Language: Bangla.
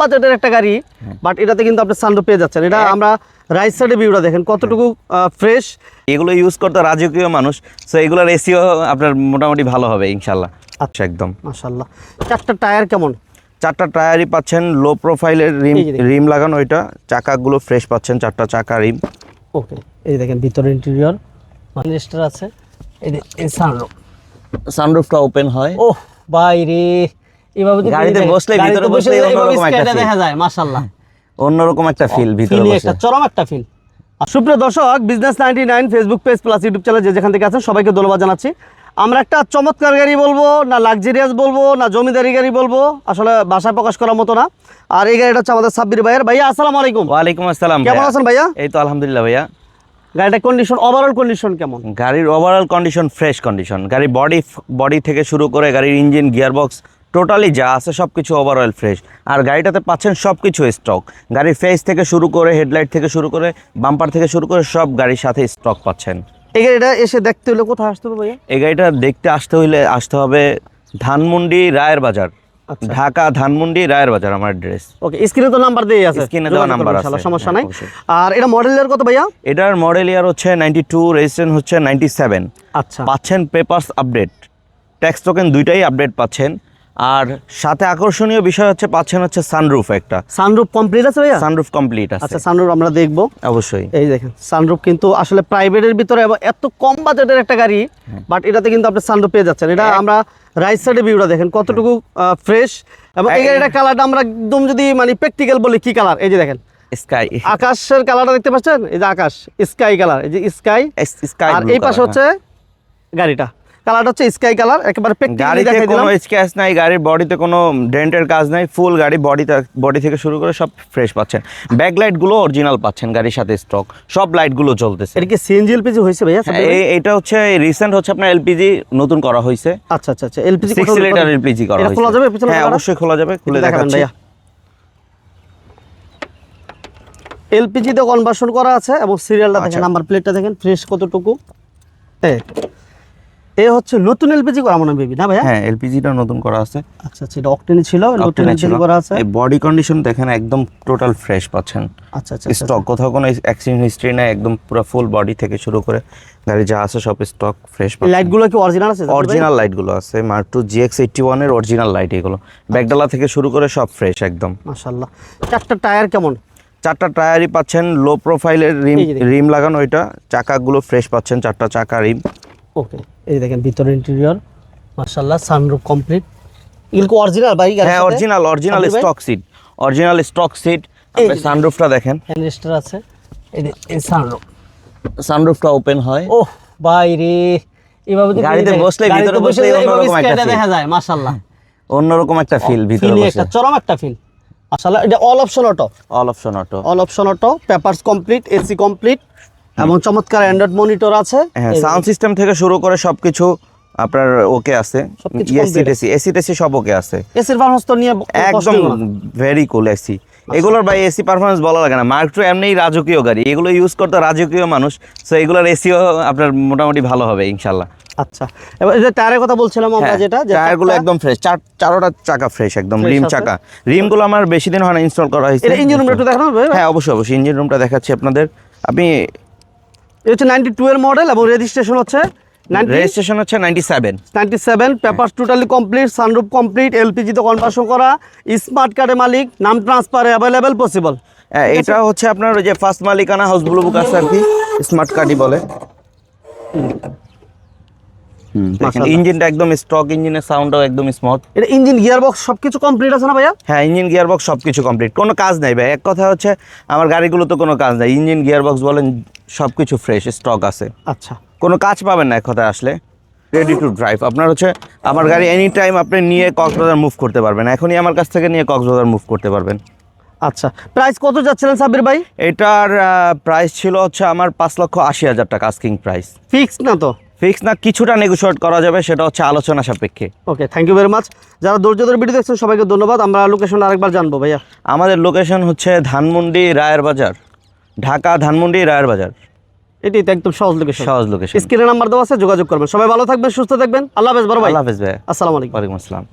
বাজেটের একটা গাড়ি বাট এটাতে কিন্তু আপনি সানরুফ পেয়ে যাচ্ছেন। এটা আমরা রাইট সাইডে ভিউটা দেখেন কতটুকু ফ্রেশ এগুলো ইউজ করতে রাজকীয় মানুষ সো এগুলোর এসিও আপনার মোটামুটি ভালো হবে ইনশাল্লাহ আচ্ছা। একদম। মাশাল্লাহ চারটা টায়ার কেমন? চারটা টায়ারই পাচ্ছেন লো প্রোফাইলের রিম। রিম লাগানো এটা চাকাগুলো ফ্রেশ পাচ্ছেন চারটা চাকা রিম। ওকে এই দেখেন ভিতরে ইন্টেরিয়র মাইলেস্টার আছে এই সানরুফ সানরুফটা ওপেন হয়। ওহ ভাই রে। এভাবে গাড়িতে বসলে, ভিতরে বসলে অন্যরকম একটা দেখা যায় মাশাল্লাহ অন্যরকম একটা ফিল ভিতরে বসে। একটা চরম একটা ফিল সুপ্রিয় দর্শক business ninety nine Facebook page plus YouTube channel যে যেখান থেকে আছেন সবাইকে ধন্যবাদ জানাচ্ছি। আমরা একটা চমৎকার গাড়ি বলব না লাক্সারিয়াস বলব না জমিদারি গাড়ি বলব আসলে ভাষায় প্রকাশ করার মতো না। আর এই গাড়িটা হচ্ছে আমাদের সাব্বির ভাইয়ের। ভাইয়া আসসালামু আলাইকুম। ওয়ালাইকুম আসসালাম কেমন আছেন ভাইয়া? এই তো আলহামদুলিল্লাহ ভাইয়া। গাড়িটার কন্ডিশন ওভারঅল কন্ডিশন কেমন? গাড়ির ওভারঅল কন্ডিশন ফ্রেশ কন্ডিশন গাড়ির বডি বডি থেকে শুরু করে গাড়ির ইঞ্জিন গিয়ারবক্স টোটালি যা আছে সব কিছু ওভারঅল ফ্রেশ আর গাড়িটাতে পাচ্ছেন সব কিছু স্টক গাড়ির ফেস থেকে শুরু করে হেডলাইট থেকে শুরু করে বাম্পার থেকে শুরু করে সব গাড়ির সাথে স্টক পাচ্ছেন। এই গাড়িটা এসে দেখতে হলে কোথায় আসতে হবে ভাইয়া? এই গাড়িটা দেখতে আসতে হইলে আসতে হবে ধানমন্ডি রায়ের বাজার। আচ্ছা। ঢাকা ধানমন্ডি রায়ের বাজার আমার অ্যাড্রেস ওকে স্ক্রিনে তো নাম্বার দিয়ে আছে। স্ক্রিনে দেওয়া নাম্বার আছে সমস্যা নাই। আর এটা মডেল ইয়ার কত ভাইয়া? এটার মডেল ইয়ার হচ্ছে নাইনটি টু রেজিস্ট্রেশন হচ্ছে নাইনটি সেভেন আচ্ছা। পাচ্ছেন পেপারস আপডেট ট্যাক্স টোকেন দুইটাই আপডেট পাচ্ছেন। আর সাথে আকর্ষণীয় বিষয় হচ্ছে পাচ্ছেন হচ্ছে সানরুফ একটা। সানরুফ কমপ্লিট আছে ভাইয়া? সানরুফ কমপ্লিট আছে। আচ্ছা সানরুফ আমরা দেখব। অবশ্যই। এই দেখেন সানরুফ কিন্তু আসলে প্রাইভেটের ভিতরে এত কম বাজেটের একটা গাড়ি হ্যাঁ। বাট এটাতে কিন্তু আপনি সানরুফ পেয়ে যাচ্ছেন। এটা আমরা রাইট সাইডে ভিউটা দেখেন কতটুকু ফ্রেশ এবং এই গাড়িটার কালারটা আমরা একদম যদি মানে প্র্যাকটিক্যাল বলি কি কালার এই যে দেখেন। স্কাই আকাশের কালারটা দেখতে পাচ্ছেন? এই যে আকাশ স্কাই কালার এই যে স্কাই স্কাই আর এই পাশে হচ্ছে গাড়িটা। কালারটা হচ্ছে স্কাই কালার একেবারে গাড়িতে কোনো দিলাম। স্ক্র্যাচ নাই গাড়ির বডিতে কোনো ডেন্টের কাজ নাই ফুল গাড়ি বডি বডি থেকে শুরু করে সব ফ্রেশ পাচ্ছেন। ব্যাক লাইটগুলো অরিজিনাল পাচ্ছেন গাড়ির সাথে স্টক সব লাইটগুলো চলতেছে এটা কি সিএনজি এলপিজি হয়েছে ভাইয়া হ্যাঁ, এটা হচ্ছে রিসেন্ট হচ্ছে আপনার এলপিজি নতুন করা হয়েছে। আচ্ছা আচ্ছা আচ্ছা এলপিজি সিক্স লিটার এলপিজি করা এটা হয়েছে। খোলা যাবে পিছনে হ্যাঁ অবশ্যই খোলা যাবে খুলে দেখাচ্ছি। ভাইয়া। এলপিজিতে কনভার্সন করা আছে এবং সিরিয়ালটা দেখেন আচ্ছা। নাম্বার প্লেটটা দেখেন ফ্রেশ কতটুকু? এ এ হচ্ছে নতুন এলপিজি করা মনে বেবি না ভাইয়া? হ্যাঁ এলপিজিটা নতুন করা আছে। আচ্ছা আচ্ছা এটা অকটেনই ছিল নতুন এলপিজি করা আছে? এই বডি কন্ডিশন দেখেন একদম টোটাল ফ্রেশ পাচ্ছেন। আচ্ছা আচ্ছা আচ্ছা, স্টক কোথাও কোনো অ্যাক্সিডেন্ট হিস্ট্রি নাই একদম পুরো ফুল বডি থেকে শুরু করে গাড়ি যা আছে সব স্টক ফ্রেশ এই লাইটগুলো কি অরিজিনাল আছে? অরিজিনাল লাইটগুলো আছে মার্ক টু জিএক্স এইটটি ওয়ানের অরিজিনাল লাইট এগুলো। ব্যাকডালা থেকে শুরু করে সব ফ্রেশ একদম। মাশাআল্লাহ। চারটা টায়ার কেমন? চারটা টায়ারই পাচ্ছেন লো প্রোফাইলের রিম। রিম লাগানো এটা চাকাগুলো ফ্রেশ পাচ্ছেন চারটা চাকা রিম। ওকে এই দেখেন ভিতরে ইন্টেরিয়র মাশাআল্লাহ সানরুফ কমপ্লিট এগুলো কি অরিজিনাল ভাই হ্যাঁ original original stock seat original stock seat আপনি সানরুফটা দেখেন। হ্যান্ডরেস্টার আছে। এই যে এই সানরুফ সানরুফটা ওপেন হয়। ওহ ভাই রে এভাবে যদি গাড়িতে বসলে, ভিতরে বসে বসলে অন্যরকম একটা feel। দেখা যায় মাশাআল্লাহ। অন্যরকম একটা ফিল ভিতরে বসে। একটা চরম একটা ফিল আসলে এটা all option auto all option auto all option auto papers complete AC complete এবং চমৎকার অ্যান্ড্রয়েড মনিটর আছে। হ্যাঁ সাউন্ড সিস্টেম থেকে শুরু করে সবকিছু আপনার ওকে আছে। সবকিছু এসি টেসি এসি টেসি সব ওকে আছে। এসির পারফরম্যান্স তো নিয়ে একদম। ভেরি কুল এসি এগুলোর ভাই এসি পারফরমেন্স বলা লাগে না। মার্ক টু এমনিই রাজকীয় গাড়ি। এগুলো ইউজ করতে রাজকীয় মানুষ। সো এগুলোর এসিও আপনার মোটামুটি ভালো হবে ইনশাল্লাহ আচ্ছা। এবার যে টায়ারের কথা বলছিলাম আমরা যেটা যে টায়ারগুলো একদম ফ্রেশ চার চারোটা চাকা ফ্রেশ একদম রিম। চাকা। রিমগুলো আমার বেশি দিন হয় না ইনস্টল করা হয়েছে। ইঞ্জিন রুমটা একটু দেখানো হবে হ্যাঁ অবশ্যই অবশ্যই। ইঞ্জিন রুমটা দেখাচ্ছি আপনাদের। আপনি এটা হচ্ছে নাইনটি টু এর মডেল এবং রেজিস্ট্রেশন হচ্ছে রেজিস্ট্রেশন হচ্ছে ninety seven ninety seven paper totally complete sunroof complete এলপিজিতে conversion করা স্মার্ট কার্ডের মালিক নাম ট্রান্সফার অ্যাভেলেবেল পসিবল এটা হচ্ছে আপনার ওই যে ফার্স্ট মালিকানা হাউস ব্লু বুক আছে আর কি স্মার্ট কার্ডই বলে। ইঞ্জিনটা একদম স্টক ইঞ্জিনের সাউন্ডটাও একদম স্মুথ এটা ইঞ্জিন গিয়ার বক্স সব কিছু কমপ্লিট আছে না ভাইয়া? হ্যাঁ ইঞ্জিন গিয়ার বক্স সব কিছু কমপ্লিট কোনো কাজ নাই ভাই। এক কথা হচ্ছে আমার গাড়িগুলো তো কোনো কাজ নাই। ইঞ্জিন গিয়ার বক্স বলেন সব কিছু ফ্রেশ স্টক আছে। আচ্ছা। কোনো কাজ পাবেন না এক কথায় আসলে। রেডি টু ড্রাইভ আপনার হচ্ছে আমার গাড়ি এনি টাইম আপনি নিয়ে কক্সবাজার মুভ করতে পারবেন। এখনই আমার কাছ থেকে নিয়ে কক্সবাজার মুভ করতে পারবেন। আচ্ছা। প্রাইস কত যাচ্ছিলেন সাবির ভাই? এটার প্রাইস ছিল হচ্ছে আমার পাঁচ লক্ষ আশি হাজার টাকা আস্কিং প্রাইস ফিক্স না তো? ফিক্স না কিছুটা নেগোশিয়েট করা যাবে সেটা হচ্ছে আলোচনা সাপেক্ষে। Okay thank you very much যারা ধৈর্য ধরে ভিডিও দেখছেন সবাইকে ধন্যবাদ। আমরা লোকেশন আরেকবার জানব ভাইয়া। আমাদের লোকেশন হচ্ছে ধানমন্ডি রায়ের বাজার ঢাকা ধানমন্ডি রায়ের বাজার। এটি তো একদম সহজ লোকেশন সহজ লোকেশন স্ক্রিনে নাম্বার দেওয়া আছে যোগাযোগ করবেন। সবাই ভালো থাকবেন সুস্থ থাকবেন। আল্লাহ হাফেজ বড় ভাই। আল্লাহ হাফেজ ভাই আসসালামু আলাইকুম। ওয়ালাইকুম আসসালাম।